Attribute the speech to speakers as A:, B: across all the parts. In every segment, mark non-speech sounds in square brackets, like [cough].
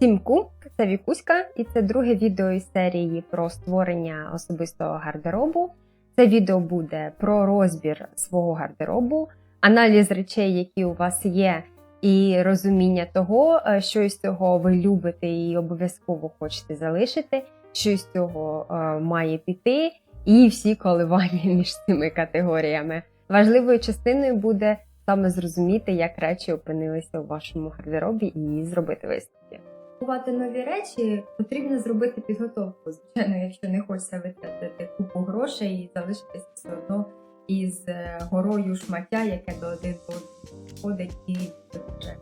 A: Всім кум, це Вікуська, і це друге відео із серії про створення особистого гардеробу. Це відео буде про розбір свого гардеробу, аналіз речей, які у вас є, і розуміння того, е, що із цього ви любите і обов'язково хочете залишити, що із цього е, має піти, і всі коливання [laughs] між цими категоріями. Важливою частиною буде саме зрозуміти, як речі опинилися у вашому гардеробі, і зробити висновки.
B: Купувати нові речі потрібно зробити підготовку. Звичайно, якщо не хочеться витратити купу грошей і залишитися все одно із е, горою шмаття, яке до один входить і допоможе.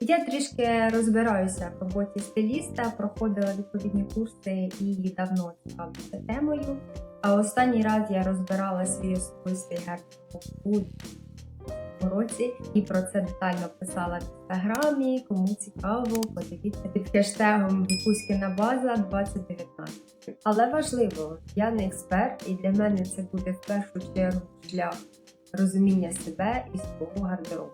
B: Я трішки розбираюся в роботі стиліста, проходила відповідні курси і давно цікавлюся темою. А останній раз я розбирала свій особистий у році і про це детально писала в інстаграмі. Кому цікаво, подивіться під хештегом Вікуськіна база 2019. Але важливо, я не експерт, і для мене це буде в першу чергу шлях розуміння себе і свого гардеробу.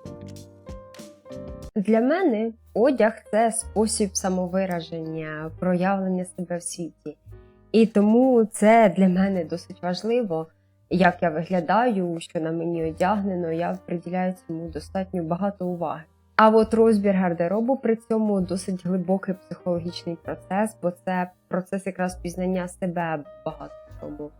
A: Для мене одяг це спосіб самовираження, проявлення себе в світі. І тому це для мене досить важливо, як я виглядаю, що на мені одягнено, я приділяю цьому достатньо багато уваги. А от розбір гардеробу при цьому досить глибокий психологічний процес, бо це процес якраз пізнання себе багато в чому.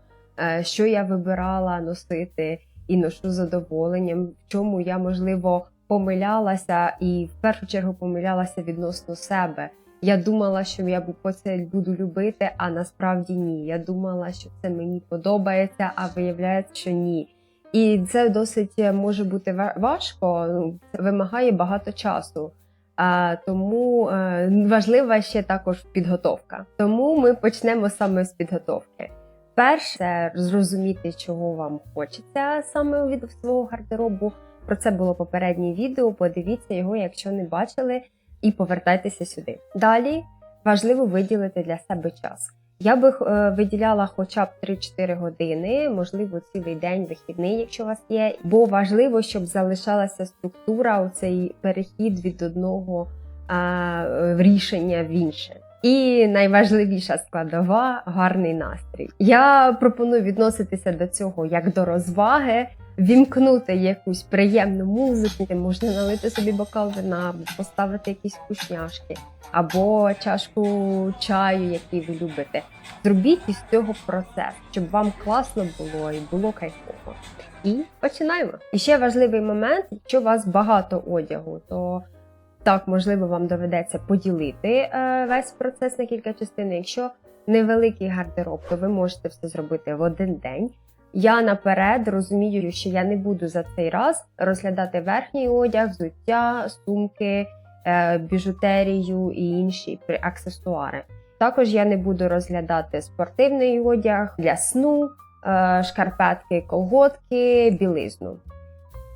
A: Е, Що я вибирала носити і ношу задоволенням, в чому я можливо помилялася, і в першу чергу помилялася відносно себе. Я думала, що я бу- це буду любити, а насправді ні. Я думала, що це мені подобається, а виявляється, що ні. І це досить е, може бути важко, ну, це вимагає багато часу. А, тому е, важлива ще також підготовка. Тому ми почнемо саме з підготовки. Перше, зрозуміти, чого вам хочеться саме від свого гардеробу. Про це було попереднє відео. Подивіться його, якщо не бачили, і повертайтеся сюди. Далі важливо виділити для себе час. Я би е, виділяла хоча б 3-4 години, можливо, цілий день вихідний, якщо у вас є. Бо важливо, щоб залишалася структура, оцей перехід від одного а, рішення в інше. І найважливіша складова гарний настрій. Я пропоную відноситися до цього як до розваги, вімкнути якусь приємну музику, можна налити собі бокал вина, поставити якісь вкусняшки, або чашку чаю, який ви любите. Зробіть із цього процес, щоб вам класно було і було кайфово. І починаємо. І ще важливий момент: якщо у вас багато одягу, то так, можливо, вам доведеться поділити е, весь процес на кілька частин. Якщо невеликий гардероб, то ви можете все зробити в один день. Я наперед розумію, що я не буду за цей раз розглядати верхній одяг, взуття, сумки, е, біжутерію і інші аксесуари. Також я не буду розглядати спортивний одяг для сну, е, шкарпетки, колготки, білизну.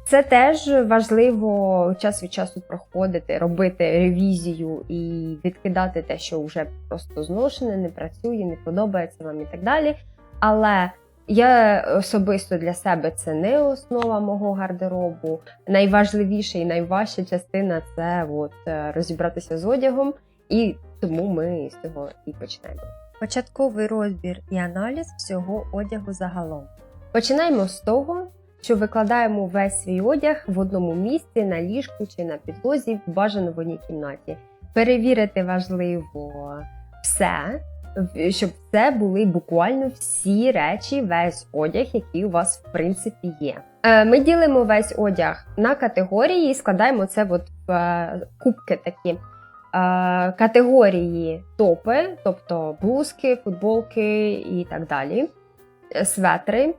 A: Це теж важливо час від часу проходити, робити ревізію і відкидати те, що вже просто зношене, не працює, не подобається вам і так далі. Але я особисто для себе це не основа мого гардеробу. Найважливіша і найважча частина це от, е, розібратися з одягом, і тому ми з цього і почнемо. Початковий розбір і аналіз всього одягу загалом. Починаємо з того, що викладаємо весь свій одяг в одному місці на ліжку чи на підлозі, бажано в одній кімнаті. Перевірити важливо все, щоб це були буквально всі речі, весь одяг, який у вас в принципі є. Е, Ми ділимо весь одяг на категорії і складаємо це от в е, кубки такі. Е, Категорії топи, тобто блузки, футболки і так далі, светри.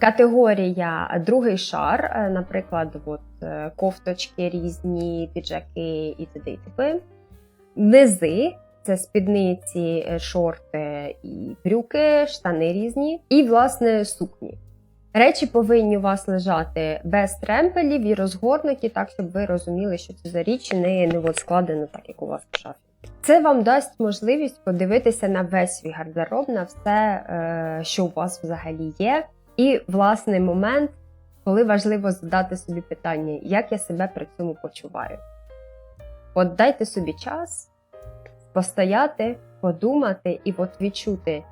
A: Категорія другий шар, наприклад, от, кофточки різні, піджаки і т.д. Низи це спідниці, е, шорти і брюки, штани різні, і, власне, сукні. Речі повинні у вас лежати без тремпелів і розгорнуті, так, щоб ви розуміли, що це за річ, і не, не от складено так, як у вас в шафі. Це вам дасть можливість подивитися на весь свій гардероб, на все, е, що у вас взагалі є. І власний момент, коли важливо задати собі питання, як я себе при цьому почуваю. От дайте собі час постояти, подумати і от відчути.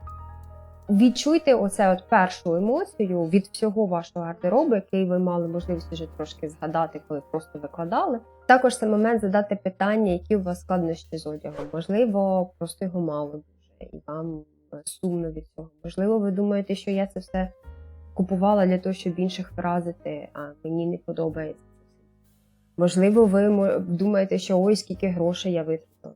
A: Відчуйте оце от першу емоцію від всього вашого гардеробу, який ви мали можливість вже трошки згадати, коли просто викладали. Також це момент задати питання, які у вас складнощі з одягом. Можливо, просто його мало дуже, і вам сумно від цього. Можливо, ви думаєте, що я це все купувала для того, щоб інших вразити, а мені не подобається. Можливо, ви думаєте, що ой, скільки грошей я витратила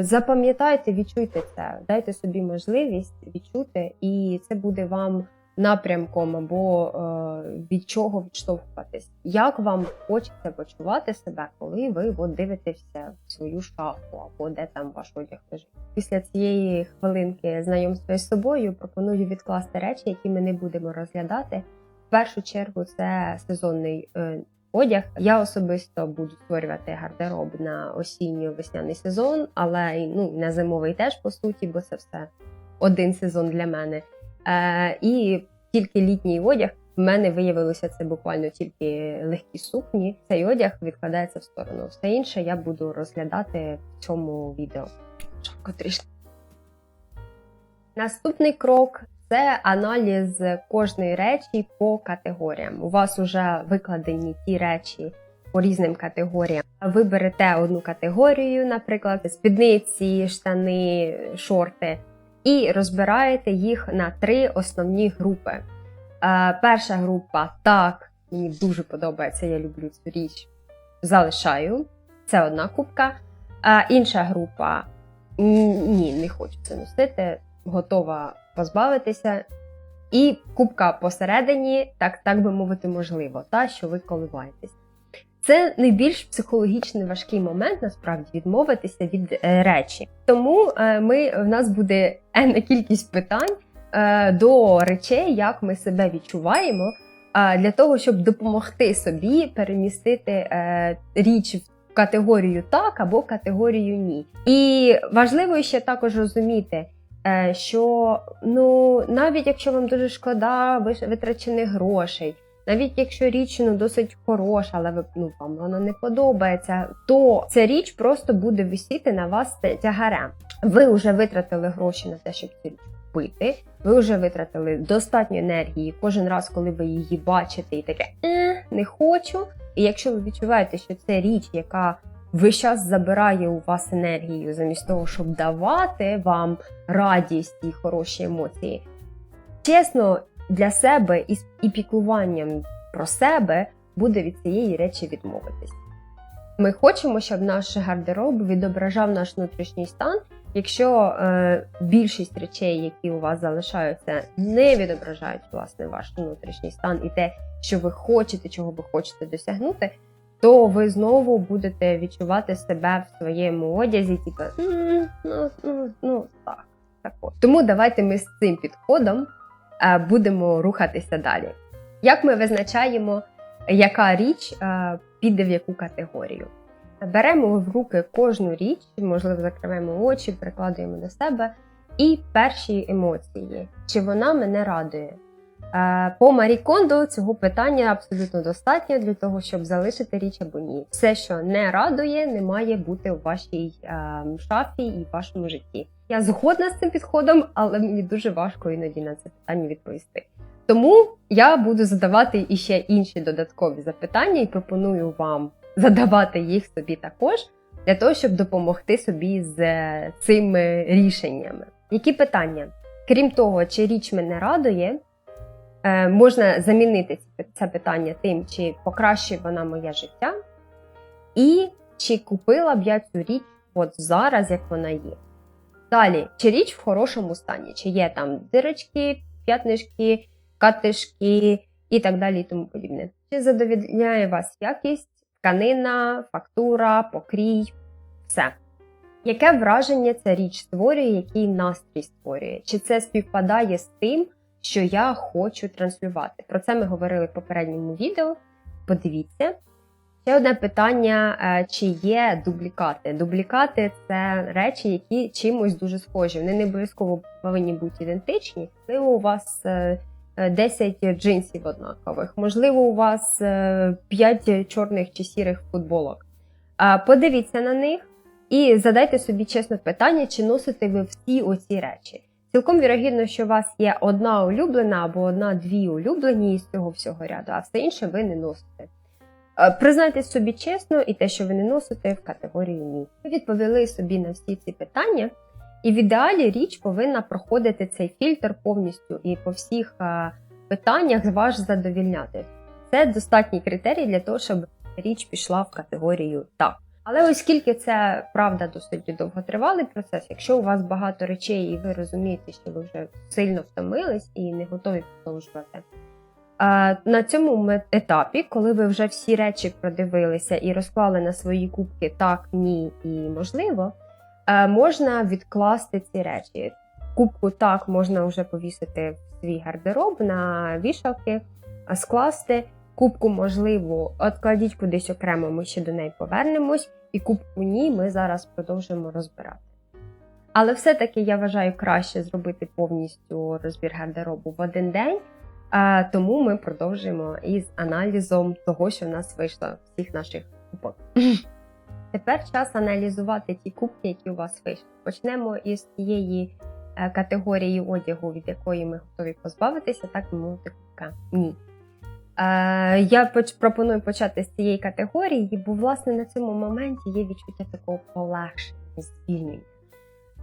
A: запам'ятайте, відчуйте це, дайте собі можливість відчути, і це буде вам напрямком або е, від чого відштовхуватись. Як вам хочеться почувати себе, коли ви от, дивитеся в свою шафу або де там ваш одяг лежить? Після цієї хвилинки знайомства з собою пропоную відкласти речі, які ми не будемо розглядати. В першу чергу це сезонний е, одяг. Я особисто буду створювати гардероб на осінньо-весняний сезон, але ну, на зимовий теж по суті, бо це все один сезон для мене. Е, і тільки літній одяг. В мене виявилося це буквально тільки легкі сукні. Цей одяг відкладається в сторону. Все інше я буду розглядати в цьому відео. Трішки. Наступний крок це аналіз кожної речі по категоріям. У вас вже викладені ті речі по різним категоріям. Ви берете одну категорію, наприклад, спідниці, штани, шорти, і розбираєте їх на три основні групи. Е, перша група так, мені дуже подобається, я люблю цю річ. Залишаю. Це одна кубка. А інша група ні, не хочу це носити, готова позбавитися. І кубка посередині, так, так би мовити, можливо, та що ви коливаєтесь. Це найбільш психологічний важкий момент, насправді, відмовитися від е, речі. Тому е, ми, в нас буде енна кількість питань е, до речей, як ми себе відчуваємо, е, для того, щоб допомогти собі перемістити е, річ в категорію так або категорію ні. І важливо ще також розуміти, що ну навіть якщо вам дуже шкода витрачених грошей. Навіть якщо річ ну, досить хороша, але ви, ну, вам вона не подобається, то ця річ просто буде висіти на вас тягарем. Ви вже витратили гроші на те, щоб цю річ купити. Ви вже витратили достатньо енергії кожен раз, коли ви її бачите, і таке е, не хочу. І якщо ви відчуваєте, що це річ, яка весь час забирає у вас енергію, замість того, щоб давати вам радість і хороші емоції, чесно, для себе і, піклуванням про себе буде від цієї речі відмовитись. Ми хочемо, щоб наш гардероб відображав наш внутрішній стан. Якщо е, більшість речей, які у вас залишаються, не відображають власне ваш внутрішній стан і те, що ви хочете, чого ви хочете досягнути, то ви знову будете відчувати себе в своєму одязі, типу, «М, ну, ну, ну так, так от. Тому давайте ми з цим підходом е, будемо рухатися далі. Як ми визначаємо, яка річ е, піде в яку категорію? Беремо в руки кожну річ, можливо, закриваємо очі, прикладуємо до себе, і перші емоції, чи вона мене радує. Е, По Марі Кондо цього питання абсолютно достатньо для того, щоб залишити річ або ні. Все, що не радує, не має бути в вашій е, шафі і в вашому житті. Я згодна з цим підходом, але мені дуже важко іноді на це питання відповісти. Тому я буду задавати іще інші додаткові запитання і пропоную вам задавати їх собі також для того, щоб допомогти собі з е, цими рішеннями. Які питання? Крім того, чи річ мене радує, можна замінити це питання тим, чи покращує вона моє життя, і чи купила б я цю річ от зараз, як вона є. Далі, чи річ в хорошому стані, чи є там дирочки, п'ятнишки, катишки і так далі, і тому подібне. Чи задовільняє вас якість, тканина, фактура, покрій, все. Яке враження ця річ створює, який настрій створює? Чи це співпадає з тим, що я хочу транслювати? Про це ми говорили в попередньому відео. Подивіться. Ще одне питання: е, чи є дублікати? Дублікати це речі, які чимось дуже схожі. Вони не обов'язково повинні бути ідентичні. Можливо, у вас е, е, 10 джинсів однакових, можливо, у вас е, 5 чорних чи сірих футболок. Е, Подивіться на них І задайте собі чесно питання, чи носите ви всі оці речі. Цілком вірогідно, що у вас є одна улюблена або одна-дві улюблені із цього всього ряду, а все інше ви не носите. Е, Признайтесь собі чесно і те, що ви не носите в категорію ні. Ви відповіли собі на всі ці питання, і в ідеалі річ повинна проходити цей фільтр повністю і по всіх е, питаннях ваш задовільняти. Це достатній критерій для того, щоб річ пішла в категорію так. Але оскільки це правда досить довготривалий процес, якщо у вас багато речей і ви розумієте, що ви вже сильно втомились і не готові продовжувати. На цьому етапі, коли ви вже всі речі продивилися і розклали на свої кубки так, ні і можливо, е, можна відкласти ці речі. Кубку так можна вже повісити в свій гардероб на вішалки, скласти. Кубку, можливо, откладіть кудись окремо, ми ще до неї повернемось, і кубку ні, ми зараз продовжимо розбирати. Але все-таки я вважаю краще зробити повністю розбір гардеробу в один день, тому ми продовжуємо із аналізом того, що в нас вийшло всіх наших кубок. [laughs] Тепер час аналізувати ті кубки, які у вас вийшли. Почнемо із тієї е, категорії одягу, від якої ми готові позбавитися, так би мовити, кубка. Ні. Е, я пропоную почати з цієї категорії, бо власне на цьому моменті є відчуття такого полегшення, звільнення.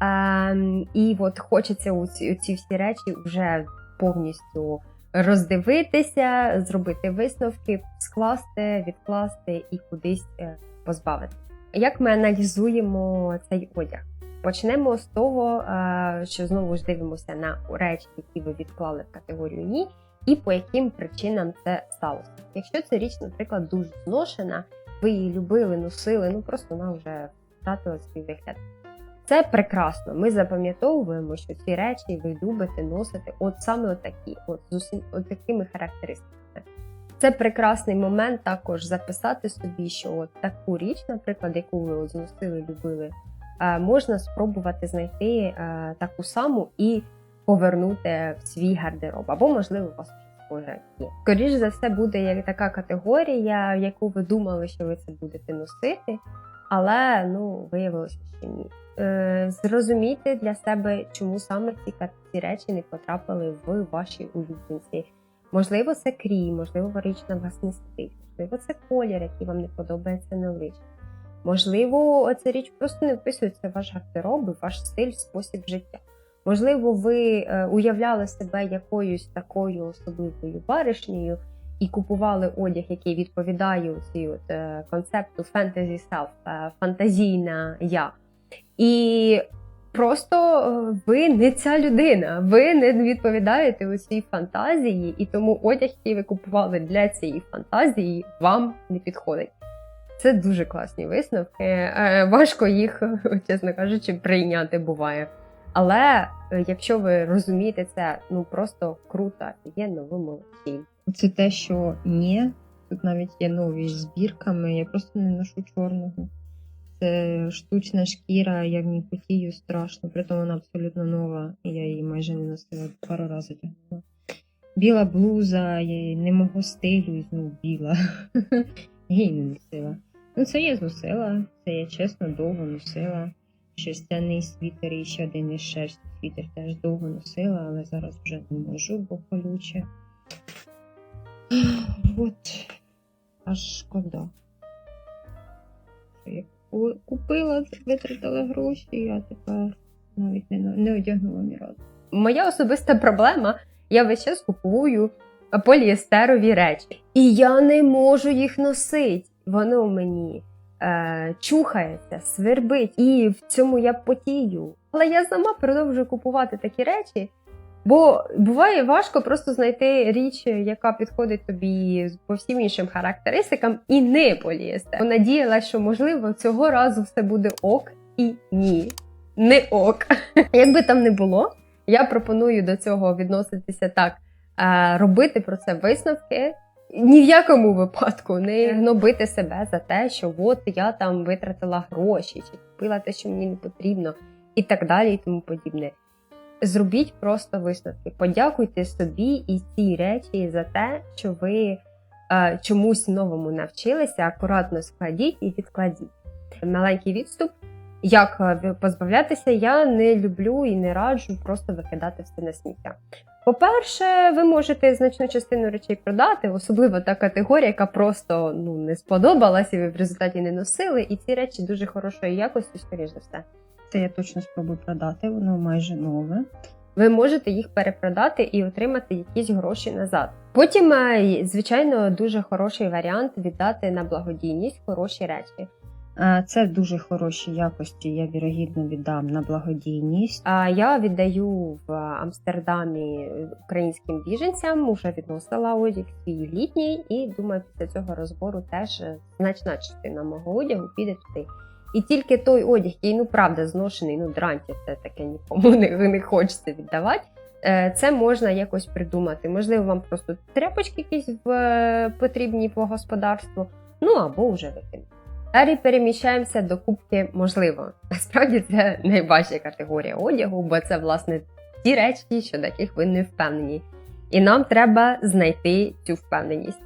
A: Е, і от хочеться у ці, у ці всі речі вже повністю роздивитися, зробити висновки, скласти, відкласти і кудись е, позбавити. Як ми аналізуємо цей одяг? Почнемо з того, е, що знову ж дивимося на речі, які ви відклали в категорію ні, і по яким причинам це сталося. Якщо ця річ, наприклад, дуже зношена, ви її любили, носили, ну просто вона вже втратила свій вигляд. Це прекрасно. Ми запам'ятовуємо, що ці речі ви любите носити от саме отакі, от з усім от такими характеристиками. Це прекрасний момент також записати собі, що от таку річ, наприклад, яку ви от зносили, любили, е, можна спробувати знайти е, таку саму і повернути в свій гардероб, або, можливо, у вас схоже є. Скоріш за все, буде як така категорія, яку ви думали, що ви це будете носити, але ну, виявилося, що ні. Е, зрозумійте для себе, чому саме ці, ці речі не потрапили в ваші улюбленці. Можливо, це крій, можливо, річ на вас не стиль, можливо, це колір, який вам не подобається на обличчі. Можливо, ця річ просто не вписується в ваш гардероб, ваш стиль, спосіб життя. Можливо, ви е, уявляли себе якоюсь такою особливою баришнею і купували одяг, який відповідає цій от, е, концепту fantasy self, е, фантазійна я. І просто ви не ця людина, ви не відповідаєте у цій фантазії, і тому одяг, який ви купували для цієї фантазії, вам не підходить. Це дуже класні висновки. Важко їх, [laughs] чесно кажучи, прийняти буває. Але е, якщо ви розумієте це, ну просто круто, офігенно, ви молодці.
C: Це те, що ні. Тут навіть є нові з збірками, я просто не ношу чорного. Це штучна шкіра, я в ній потію страшно, притом вона абсолютно нова, я її майже не носила, пару разів тягнула. Біла блуза, я її не мого стилю, і знову біла. [laughs] Я її не носила. Ну, це я зносила, це я чесно довго носила. Шерстяний світер і ще один із шерсті світер теж довго носила, але зараз вже не можу, бо колюче. [sighs] От аж шкода. Я купила, витратила гроші, а тепер навіть не, не одягнула ні разу.
A: Моя особиста проблема, я весь час купую поліестерові речі. І я не можу їх носити. Воно мені е, чухається, свербить, і в цьому я потію. Але я сама продовжую купувати такі речі, бо буває важко просто знайти річ, яка підходить тобі по всім іншим характеристикам, і не поліестер. Надіяла, що можливо цього разу все буде ок і ні. Не ок. [laughs] Як би там не було, я пропоную до цього відноситися так, е, робити про це висновки. Ні в якому випадку не гнобити себе за те, що от я там витратила гроші, чи купила те, що мені не потрібно, і так далі, і тому подібне. Зробіть просто висновки. Подякуйте собі і цій речі за те, що ви е, чомусь новому навчилися, акуратно складіть і відкладіть. Маленький відступ. Як е, позбавлятися, я не люблю і не раджу просто викидати все на сміття. По-перше, ви можете значну частину речей продати, особливо та категорія, яка просто ну не сподобалась, і ви в результаті не носили. І ці речі дуже хорошої якості, скоріш за все.
C: Це я точно спробую продати, воно майже нове.
A: ви можете їх перепродати і отримати якісь гроші назад. Потім, е, звичайно, дуже хороший варіант віддати на благодійність хороші речі.
C: Е, Це дуже хороші якості, я вірогідно віддам на благодійність.
A: А я віддаю в Амстердамі українським біженцям, уже відносила одяг свій літній, і думаю, після цього розбору теж значна частина мого одягу піде туди. І тільки той одяг, який ну правда зношений, ну дранті, це таке нікому не, не хочеться віддавати. е, Це можна якось придумати. Можливо, вам просто тряпочки якісь в, е, потрібні по господарству, ну або вже викинути. Далі переміщаємося до кубки можливо. Насправді це найважча категорія одягу, бо це власне ті речі, щодо яких ви не впевнені. І нам треба знайти цю впевненість.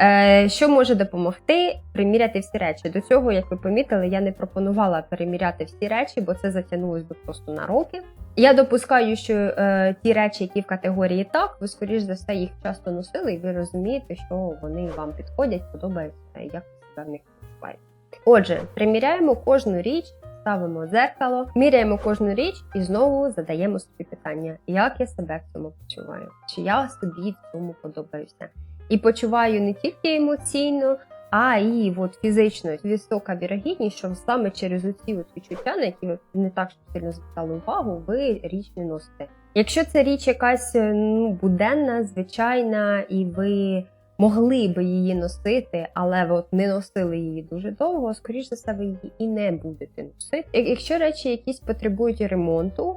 A: Е, що може допомогти? Приміряти всі речі. До цього, як ви помітили, я не пропонувала переміряти всі речі, бо це затягнулось би просто на роки. Я допускаю, що е, ті речі, які в категорії так, ви скоріш за все їх часто носили, і ви розумієте, що вони вам підходять, подобаються, як ви себе в них почуваєте. Отже, приміряємо кожну річ, ставимо дзеркало, міряємо кожну річ і знову задаємо собі питання, як я себе в цьому почуваю, чи я собі в цьому подобаюся. І почуваю не тільки емоційно, а і от фізично висока вірогідність, що саме через оці от відчуття, на які ви не так сильно звертали увагу, ви річ не носите. Якщо це річ якась е, ну, буденна, звичайна, і ви могли би її носити, але ви от не носили її дуже довго, скоріш за все, ви її і не будете носити. Якщо речі якісь потребують ремонту,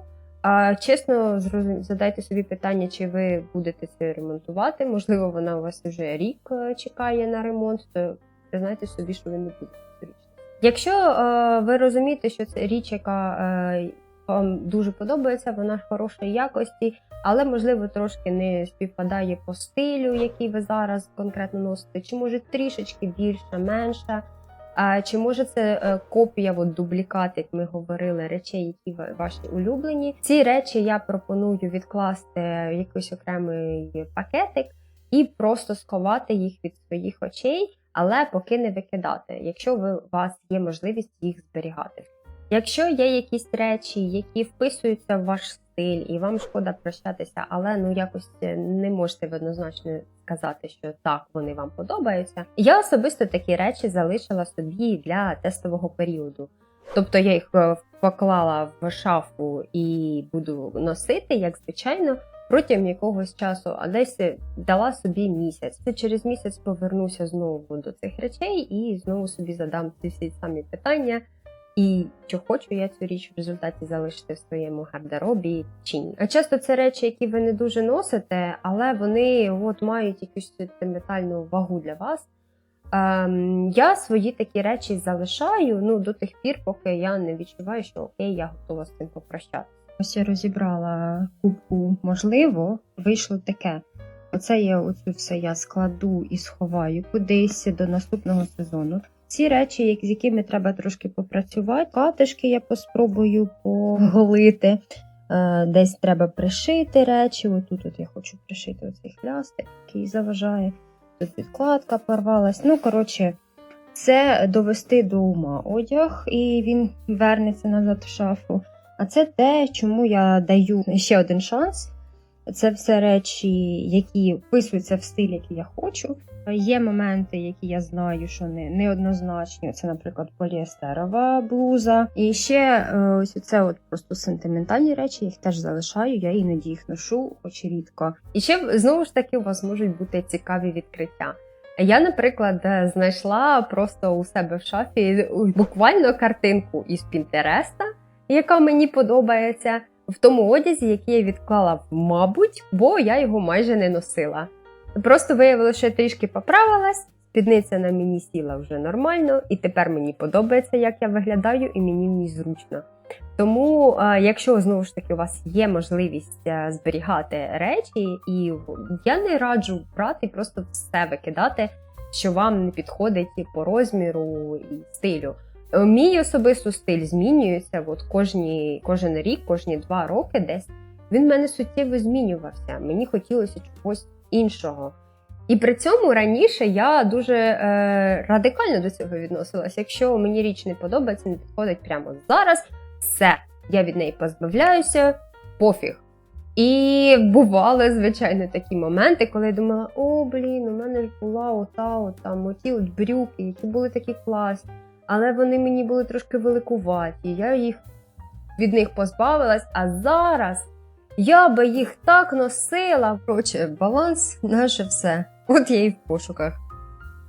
A: чесно, задайте собі питання, чи ви будете це ремонтувати. Можливо, вона у вас вже рік е, чекає на ремонт, то признайте собі, що ви не будете. Якщо е, ви розумієте, що це річ, яка е, вам дуже подобається, вона хорошої якості, але можливо трошки не співпадає по стилю, який ви зараз конкретно носите, чи може трішечки більша, менша. А чи може це е, копія, от дублікат, як ми говорили, речей, які ваші улюблені? Ці речі я пропоную відкласти в якийсь окремий пакетик і просто сховати їх від своїх очей, але поки не викидати, якщо ви, у вас є можливість їх зберігати. Якщо є якісь речі, які вписуються в ваш стиль, і вам шкода прощатися, але ну якось е, не можете ви однозначно сказати, що так вони вам подобаються. Я особисто такі речі залишила собі для тестового періоду. Тобто я їх е, поклала в шафу і буду носити, як звичайно, протягом якогось часу, а десь е, дала собі місяць. Через місяць повернуся знову до цих речей і знову собі задам ці всі самі питання. І чи хочу я цю річ в результаті залишити в своєму гардеробі чи ні. А часто це речі, які ви не дуже носите, але вони от мають якусь сентиментальну вагу для вас. Ем, я свої такі речі залишаю ну, до тих пір, поки я не відчуваю, що окей, я готова з цим попрощатися.
C: Ось я розібрала кубку, можливо, вийшло таке. Оце я оцю все я складу і сховаю кудись до наступного сезону. Ці речі, з якими треба трошки попрацювати, катишки я поспробую поголити. Е, Десь треба пришити речі. Отут от я хочу пришити оцей хлястик, який заважає. Тут підкладка порвалась. Ну, коротше, це довести до ума одяг, і він вернеться назад в шафу. А це те, чому я даю ще один шанс. Це все речі, які вписуються в стиль, який я хочу. Є моменти, які я знаю, що не, неоднозначні. Це, наприклад, поліестерова блуза. І ще е, ось це от просто сентиментальні речі, їх теж залишаю. Я іноді їх ношу, хоч рідко.
A: І ще знову ж таки у вас можуть бути цікаві відкриття. Я, наприклад, е, знайшла просто у себе в шафі буквально картинку із Пінтереста, яка мені подобається, в тому одязі, який я відклала, мабуть, бо я його майже не носила. Просто виявилося, що я трішки поправилась, спідниця на мені сіла вже нормально, і тепер мені подобається, як я виглядаю, і мені в зручно. Тому, е, якщо знову ж таки у вас є можливість е, зберігати речі, і я не раджу брати просто все викидати, що вам не підходить і по розміру і стилю. Е, Мій особисто стиль змінюється от кожні, кожен рік, кожні два роки десь. Він в мене суттєво змінювався. Мені хотілося чогось іншого. І при цьому раніше я дуже е, радикально до цього відносилася. Якщо мені річ не подобається, не підходить прямо зараз, все, я від неї позбавляюся, пофіг. І бували, звичайно, такі моменти, коли я думала: о, блін, у мене ж була ота, от оті от брюки, які були такі класні, але вони мені були трошки великуваті. Я їх від них позбавилась, а зараз я би їх так носила. Коротше, баланс наше все. От я і в пошуках.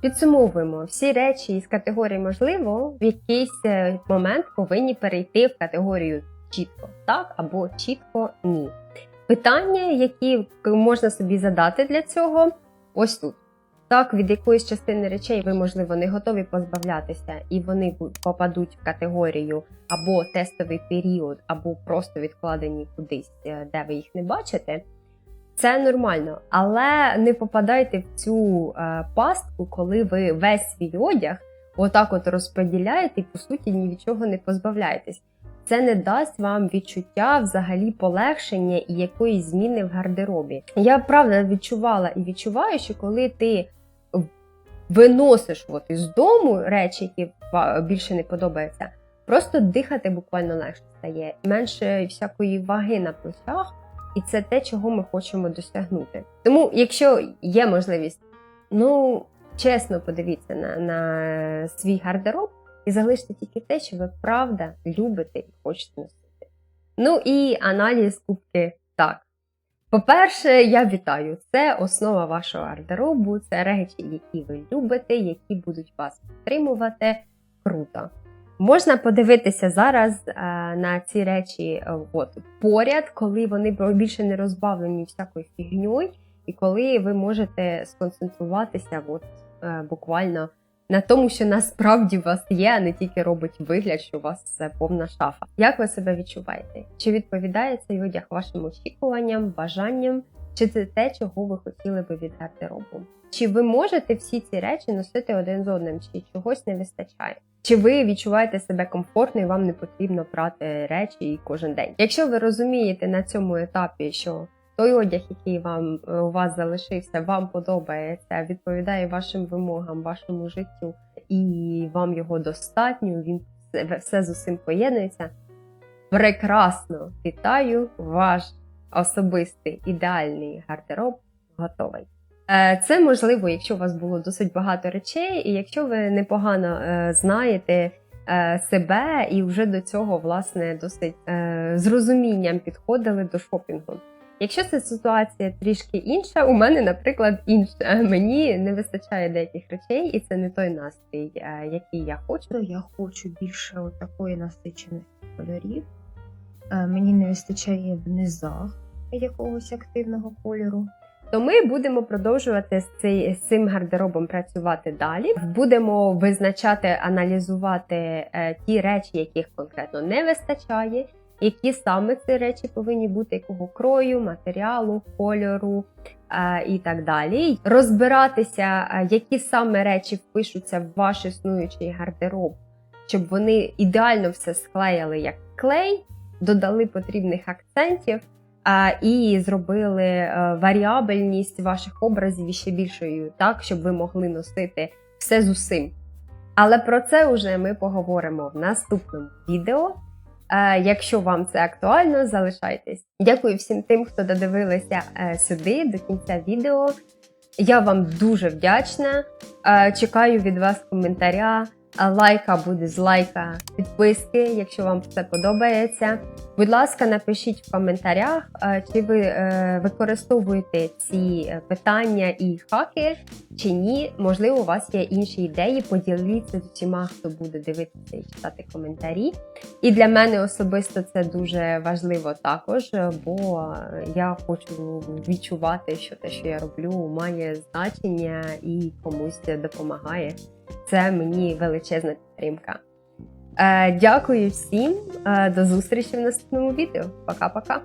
A: Підсумовуємо, всі речі із категорії можливо в якийсь е, момент повинні перейти в категорію чітко так або чітко ні. Питання, які можна собі задати для цього, ось тут. Так, від якоїсь частини речей ви, можливо, не готові позбавлятися, і вони попадуть в категорію або тестовий період, або просто відкладені кудись, е, де ви їх не бачите. Це нормально, але не попадайте в цю е, пастку, коли ви весь свій одяг отак от розподіляєте і по суті ні від чого не позбавляєтесь. Це не дасть вам відчуття взагалі полегшення і якоїсь зміни в гардеробі. Я правда відчувала і відчуваю, що коли ти виносиш от із дому речі, які більше не подобаються, просто дихати буквально легше стає, менше всякої ваги на плечах, і це те, чого ми хочемо досягнути. Тому, якщо є можливість, ну чесно подивіться на, на свій гардероб і залиште тільки те, що ви правда любите і хочете носити. Ну і аналіз кубки так. По-перше, я вітаю. Це основа вашого гардеробу, це речі, які ви любите, які будуть вас підтримувати. Круто. Можна подивитися зараз е, на ці речі е, от, поряд, коли вони більше не розбавлені всякою фігньою, і коли ви можете сконцентруватися от, е, буквально на тому, що насправді у вас є, а не тільки робить вигляд, що у вас все повна шафа. Як ви себе відчуваєте? Чи відповідає цей одяг вашим очікуванням, бажанням, чи це те, чого ви хотіли би від гардеробу? Чи ви можете всі ці речі носити один з одним, чи чогось не вистачає? Чи ви відчуваєте себе комфортно і вам не потрібно прати речі кожен день? Якщо ви розумієте на цьому етапі, що той одяг, який вам е, у вас залишився, вам подобається, відповідає вашим вимогам, вашому життю, і вам його достатньо, він все- з усім поєднується. Прекрасно вітаю! Ваш особистий ідеальний гардероб готовий. Е, Це можливо, якщо у вас було досить багато речей, і якщо ви непогано е, знаєте себе і вже до цього власне досить з розумінням підходили до шопінгу. Якщо це ситуація трішки інша, у мене, наприклад, інша. [laughs] Мені не вистачає деяких речей, і це не той настрій, е, який я хочу.
C: Я хочу більше от такої насиченості кольорів. Е, Мені не вистачає в низах якогось активного кольору.
A: то ми будемо продовжувати з, цей, з цим гардеробом працювати далі. Будемо визначати, аналізувати е, ті речі, яких конкретно не вистачає, які саме ці речі повинні бути, якого крою, матеріалу, кольору е, і так далі. Розбиратися, е, які саме речі впишуться в ваш існуючий гардероб, щоб вони ідеально все склеїли як клей, додали потрібних акцентів і зробили е, варіабельність ваших образів ще більшою, так, щоб ви могли носити все з усім. Але про це вже ми поговоримо в наступному відео. Е, Якщо вам це актуально, залишайтесь. Дякую всім тим, хто додивилися е, сюди до кінця відео. Я вам дуже вдячна. Е, Чекаю від вас коментаря, лайка буде з лайка, підписки, якщо вам все подобається. Будь ласка, напишіть в коментарях, е, чи ви е, використовуєте ці е, питання і хаки, чи ні. Можливо, у вас є інші ідеї. Поділіться з усіма, хто буде дивитися і читати коментарі. І для мене особисто це дуже важливо також, бо я хочу відчувати, що те, що я роблю, має значення і комусь допомагає. Це мені величезна підтримка. Е, Дякую всім. Е, До зустрічі в наступному відео. Пока-пока.